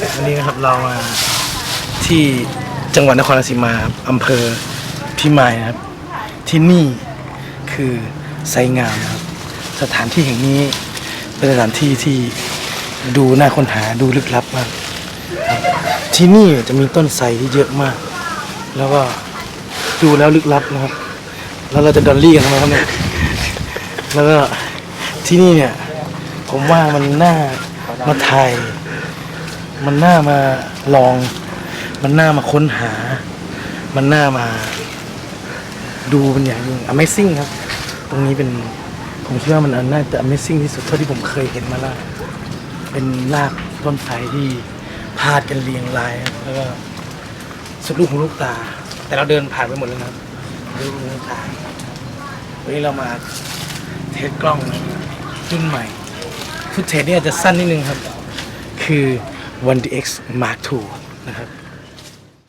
วันนี้นะครับเรามาที่จังหวัดนครราชสีมาครับอำเภอพิมายนะครับ ที่นี่คือไซงามนะครับ สถานที่แห่งนี้เป็นสถานที่ที่ดูน่าค้นหาดูลึกลับมากครับที่นี่จะมีต้นไทรที่เยอะมาก แล้วก็ดูแล้วลึกลับนะครับ แล้วเราจะดอลลี่กันทำไมครับเนี่ยแล้วก็ที่นี่เนี่ย ผมว่ามันน่ามาถ่าย มันน่ามาลอง มันน่ามาค้นหา มันน่ามา ดูเป็นอย่างยิ่ง Amazing ครับ ตรงนี้เป็นผมคิดว่ามันน่าจะ Amazing ที่สุดเท่าที่ผมเคยเห็นมาแล้วเป็นรากต้นไทรที่พาดกันเรียงรายครับแล้วก็สุดลูกหูลูกตา แต่เราเดินผ่านไปหมดแล้วนะครับดูลูกหูลูกตาวันนี้เรามาเทสกล้องรุ่นใหม่ฟุตเทจเนี่ยอาจจะสั้นนิดนึงครับ คือ 1DX Mark II นะครับ